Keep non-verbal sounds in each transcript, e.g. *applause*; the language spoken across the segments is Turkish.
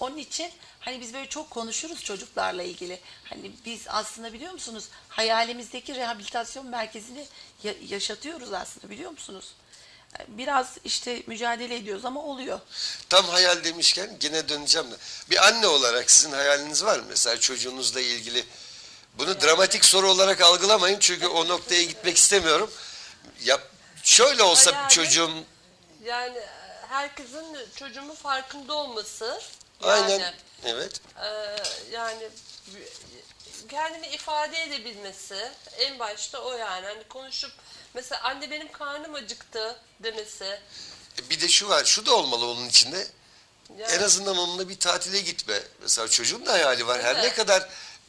Onun için hani biz böyle çok konuşuruz çocuklarla ilgili. Hani biz aslında biliyor musunuz hayalimizdeki rehabilitasyon merkezini ya- yaşatıyoruz aslında biliyor musunuz? Biraz işte mücadele ediyoruz ama oluyor. Tam hayal demişken gene döneceğim de. Bir anne olarak sizin hayaliniz var mı? Mesela çocuğunuzla ilgili. Bunu dramatik soru olarak algılamayın çünkü o noktaya gitmek istemiyorum. Ya şöyle olsa Hayali- çocuğum Yani e, herkesin çocuğumun farkında olması. Aynen evet. e, yani kendini ifade edebilmesi en başta o yani hani konuşup mesela anne benim karnım acıktı demesi. E, Bir de şu var, şu da olmalı onun içinde. Yani, En azından onunla bir tatile gitme. Mesela çocuğun da hayali var. Her ne kadar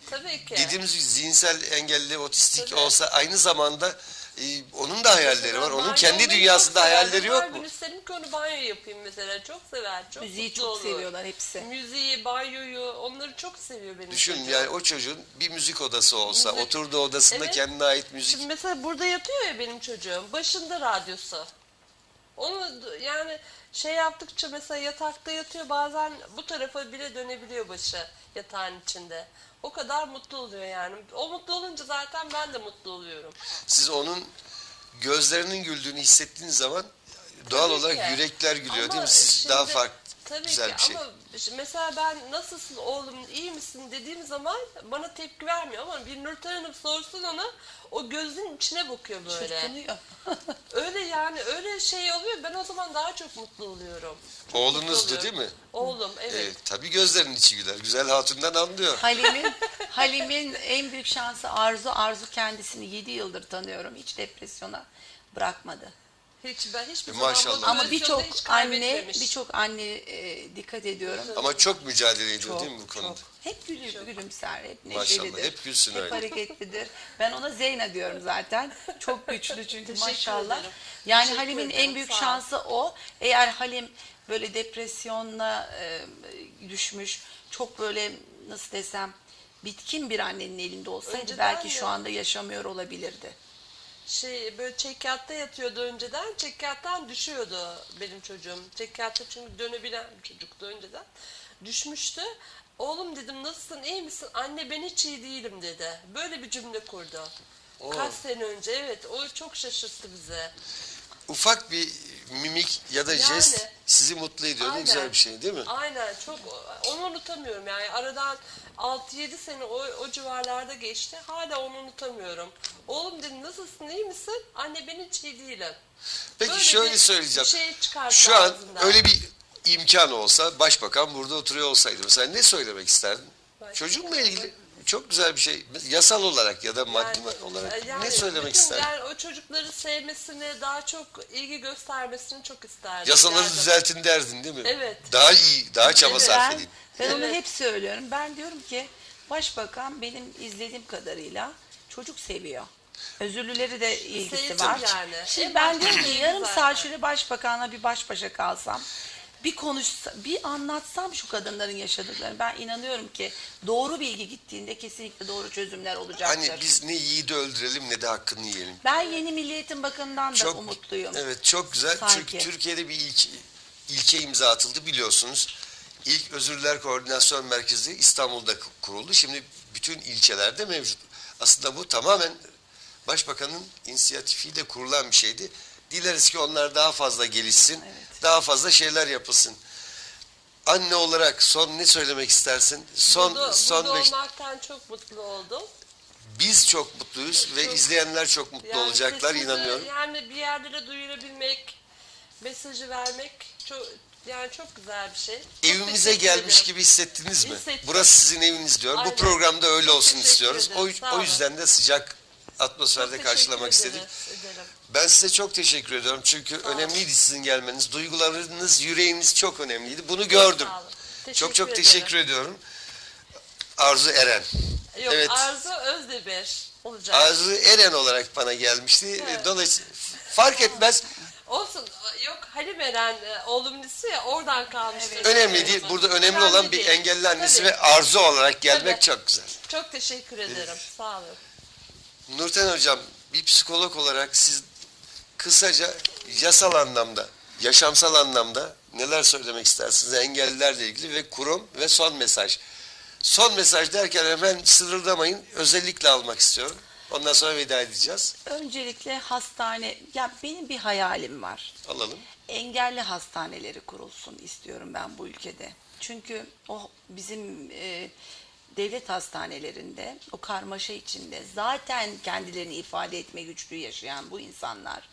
tabii ki. dediğimiz gibi zihinsel engelli, otistik Tabii. olsa aynı zamanda e, onun da hayalleri var. Onun kendi dünyasında hayalleri Ben yok mu? gün isterim ki onu banyo yapayım mesela. Çok sever. Çok Müziği mutlu çok olur. seviyorlar hepsi. Müziği, banyoyu onları çok seviyor benim Düşün çocuğum. yani o çocuğun bir müzik odası olsa, Müzik. oturduğu odasında Evet. kendine ait müzik. Şimdi mesela burada yatıyor ya benim çocuğum. Başında radyosu. Onu yani şey yaptıkça mesela yatakta yatıyor bazen bu tarafa bile dönebiliyor başı yatağın içinde. O kadar mutlu oluyor yani. O mutlu olunca zaten ben de mutlu oluyorum. Siz onun gözlerinin güldüğünü hissettiğiniz zaman doğal Tabii olarak ki. yürekler gülüyor Ama değil mi? Siz şimdi- daha farklı, Tabii güzel ki bir şey. ama işte mesela ben nasılsın oğlum iyi misin dediğim zaman bana tepki vermiyor ama bir Nurten Hanım sorsun ona o gözün içine bakıyor böyle. Çırpınıyor. *laughs* Öyle yani öyle şey oluyor ben o zaman daha çok mutlu oluyorum. Çok mutlu Oğlunuzdu oluyorum. değil mi? Oğlum evet. Evet, tabii gözlerinin içi güler. Güzel hatundan anlıyor. Halim'in *laughs* Halim'in en büyük şansı Arzu. Arzu kendisini 7 yıldır tanıyorum. Hiç depresyona bırakmadı. Hiç ben hiçbir E, zaman maşallah. Ama birçok hiç anne, kaybetmemiş. birçok anne e, dikkat ediyorum. Ama çok mücadele ediyor Çok, değil mi bu konuda? çok. Hep gülü, gülümser, hep Maşallah, neşelidir. hep gülsün öyle. hareketlidir. Ben ona Zeyna diyorum zaten. Çok güçlü *laughs* çünkü Teşekkür maşallah. ederim. Yani Teşekkür Halim'in ederim, en büyük sağ ol. şansı o. Eğer Halim böyle depresyonla e, düşmüş, çok böyle nasıl desem bitkin bir annenin elinde olsaydı Önceden belki şu anda yaşamıyor olabilirdi. Şey böyle çekyatta yatıyordu önceden. Çekyattan düşüyordu benim çocuğum. Çekyatta çünkü dönebilen bir çocuktu önceden. Düşmüştü. Oğlum dedim nasılsın iyi misin? Anne ben hiç iyi değilim dedi. Böyle bir cümle kurdu. Oo. Kaç sene önce evet o çok şaşırttı bize. Ufak bir mimik ya da Yani. jest sizi mutlu ediyor. Ne Aynen. güzel bir şey değil mi? Aynen çok onu unutamıyorum yani aradan 6-7 sene o, o civarlarda geçti hala onu unutamıyorum. Oğlum dedim nasılsın iyi misin? Anne ben hiç iyi değilim. Peki Böyle şöyle bir söyleyeceğim. şey çıkarttı Şu an ağzından. öyle bir imkan olsa başbakan burada oturuyor olsaydı mesela ne söylemek isterdin? Başbakan Çocukla ilgili çok güzel bir şey. Yasal olarak ya da maddi Yani, olarak e, yani ne söylemek isterdin? Yani o çocukları sevmesini, daha çok ilgi göstermesini çok isterdim. Yasaları Yani. düzeltin derdin değil mi? Evet. Daha iyi, daha çaba Evet. sarf Ben, edin. ben onu Evet. hep söylüyorum. Ben diyorum ki başbakan benim izlediğim kadarıyla çocuk seviyor. Özürlüleri de ilgisi Sevdim var. yani. Şimdi En ben diyorum ki yarım saat şöyle başbakanla bir baş başa kalsam bir konuşsa, bir anlatsam şu kadınların yaşadıklarını ben inanıyorum ki doğru bilgi gittiğinde kesinlikle doğru çözümler olacaktır. Hani biz ne yiğidi öldürelim ne de hakkını yiyelim. Ben yeni Milli Eğitim Bakanı'ndan da umutluyum. Evet çok güzel. Sanki. Çünkü Türkiye'de bir ilke, ilke imza atıldı biliyorsunuz. İlk Özürler Koordinasyon Merkezi İstanbul'da ku- kuruldu. Şimdi bütün ilçelerde mevcut. Aslında bu tamamen Başbakanın inisiyatifiyle kurulan bir şeydi. Dileriz ki onlar daha fazla gelişsin. Evet. Daha fazla şeyler yapılsın. Anne olarak son ne söylemek istersin? Son burada, son burada beş, olmaktan çok mutlu oldum. biz çok mutluyuz ve Çok- izleyenler çok mutlu Yani olacaklar sesimizi inanıyorum. Yani bir yerlere duyurabilmek, mesajı vermek çok yani çok güzel bir şey. Çok Evimize gelmiş ederim. gibi hissettiniz mi? Hissettim. Burası sizin eviniz diyor. Bu Aynen. programda öyle olsun istiyoruz. O, ederim, sağ o olun. yüzden de sıcak atmosferde karşılamak istedik. ederiz, ederim. Ben size çok teşekkür ediyorum. Çünkü önemliydi sizin gelmeniz. Duygularınız, yüreğiniz çok önemliydi. Bunu gördüm. Çok çok teşekkür ediyorum. Arzu Eren. Yok Evet. Arzu Özdemir olacak. Arzu Eren olarak bana gelmişti. Evet. Dolayısıyla fark etmez. Olsun. Yok Halim Eren e, oğlumlusu ya oradan kalmıştır. Önemli değil. Burada önemli olan bir değil. engelli annesi Tabii. ve Arzu olarak gelmek Tabii. çok güzel. Çok teşekkür ederim. Sağ olun. Nurten Hocam bir psikolog olarak siz kısaca yasal anlamda, yaşamsal anlamda Neler söylemek istersiniz engellilerle ilgili ve kurum ve son mesaj. Son mesaj derken hemen sınırlamayın. Özellikle almak istiyorum. Ondan sonra veda edeceğiz. Öncelikle hastane, ya benim bir hayalim var. Alalım. engelli hastaneleri kurulsun istiyorum ben bu ülkede. Çünkü o bizim e, devlet hastanelerinde o karmaşa içinde zaten kendilerini ifade etme güçlüğü yaşayan bu insanlar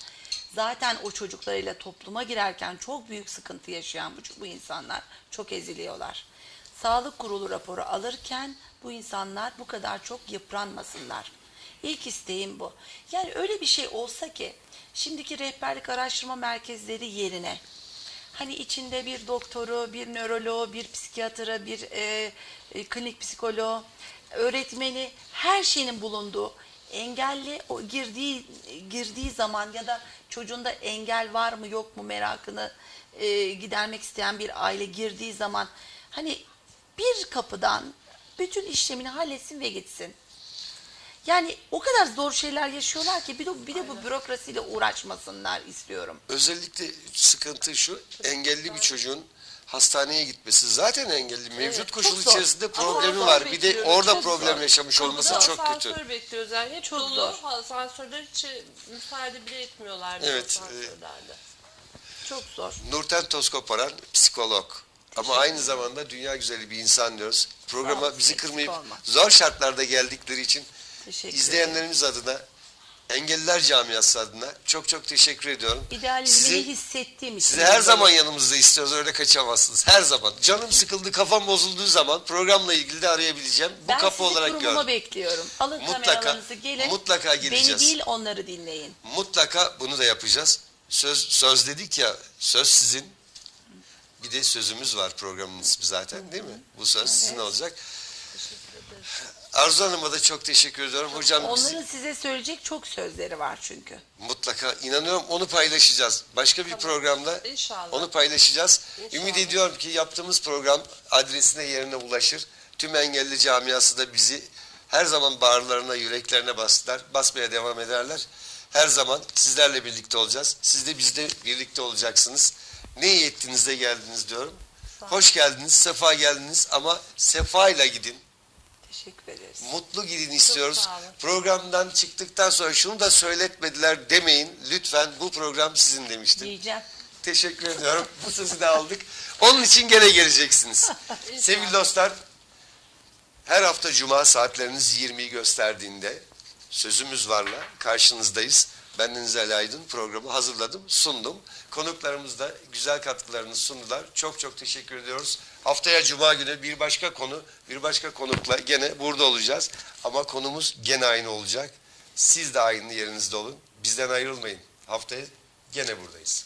zaten o çocuklarıyla topluma girerken çok büyük sıkıntı yaşayan bu, bu insanlar çok eziliyorlar. Sağlık kurulu raporu alırken bu insanlar bu kadar çok yıpranmasınlar. İlk isteğim bu. Yani öyle bir şey olsa ki şimdiki rehberlik araştırma merkezleri yerine hani içinde bir doktoru, bir nöroloğu, bir psikiyatrı, bir e, e, klinik psikoloğu, öğretmeni her şeyin bulunduğu engelli o girdiği girdiği zaman ya da çocuğunda engel var mı yok mu merakını e, gidermek isteyen bir aile girdiği zaman hani bir kapıdan bütün işlemini halletsin ve gitsin. Yani o kadar zor şeyler yaşıyorlar ki bir de, bir de bu bürokrasiyle uğraşmasınlar istiyorum. Özellikle sıkıntı şu, engelli bir çocuğun hastaneye gitmesi. Zaten engelli mevcut koşul çok zor. içerisinde problemi var. Bir de bekliyoruz, orada çok problem zor. yaşamış olması Kapıda çok kötü. Asansör bekliyoruz yani. Hep Çok dolu. zor. Asansörler hiç müsaade bile etmiyorlar. bize Evet, asansörlerde. Çok zor. Nurten Toskoparan psikolog. Ama aynı zamanda dünya güzeli bir insan diyoruz. Programa Sağ ol, bizi eksik kırmayıp olma. zor şartlarda geldikleri için Teşekkür izleyenlerimiz adına engelliler camiası adına çok çok teşekkür ediyorum. İdealizmini Sizi- hissettiğim için. Sizi her zaman yanımızda istiyoruz öyle kaçamazsınız. Her zaman. Canım sıkıldı kafam bozulduğu zaman programla ilgili de arayabileceğim. Bu ben kapı olarak gör. bekliyorum. Alın Mutlaka, kameralarınızı gelin. mutlaka geleceğiz. Beni değil onları dinleyin. Mutlaka bunu da yapacağız. Söz söz dedik ya söz sizin. Bir de sözümüz var programın ismi zaten değil mi? Bu söz sizin olacak. Arzu Hanım'a da çok teşekkür ediyorum. Hocam bizi- Onların size söyleyecek çok sözleri var çünkü. Mutlaka inanıyorum onu paylaşacağız. Başka bir programda İnşallah. onu paylaşacağız. Ümit ediyorum ki yaptığımız program adresine yerine ulaşır. Tüm engelli camiası da bizi her zaman bağırlarına, yüreklerine bastılar. Basmaya devam ederler. Her zaman sizlerle birlikte olacağız. Siz de bizle birlikte olacaksınız. Ne iyi ettiniz de geldiniz diyorum. Hoş geldiniz, sefa geldiniz ama sefa ile gidin. Teşekkür ederiz. Mutlu gidin istiyoruz. Programdan çıktıktan sonra şunu da söyletmediler demeyin. Lütfen bu program sizin demiştim. Diyeceğim. Teşekkür ediyorum. Bu sözü de aldık. Onun için gene geleceksiniz. *laughs* Sevgili dostlar, her hafta cuma saatleriniz 20'yi gösterdiğinde sözümüz varla karşınızdayız. Ben Deniz Ali Aydın programı hazırladım, sundum. Konuklarımız da güzel katkılarını sundular. Çok çok teşekkür ediyoruz. Haftaya cuma günü bir başka konu, bir başka konukla gene burada olacağız. Ama konumuz gene aynı olacak. Siz de aynı yerinizde olun. Bizden ayrılmayın. Haftaya gene buradayız.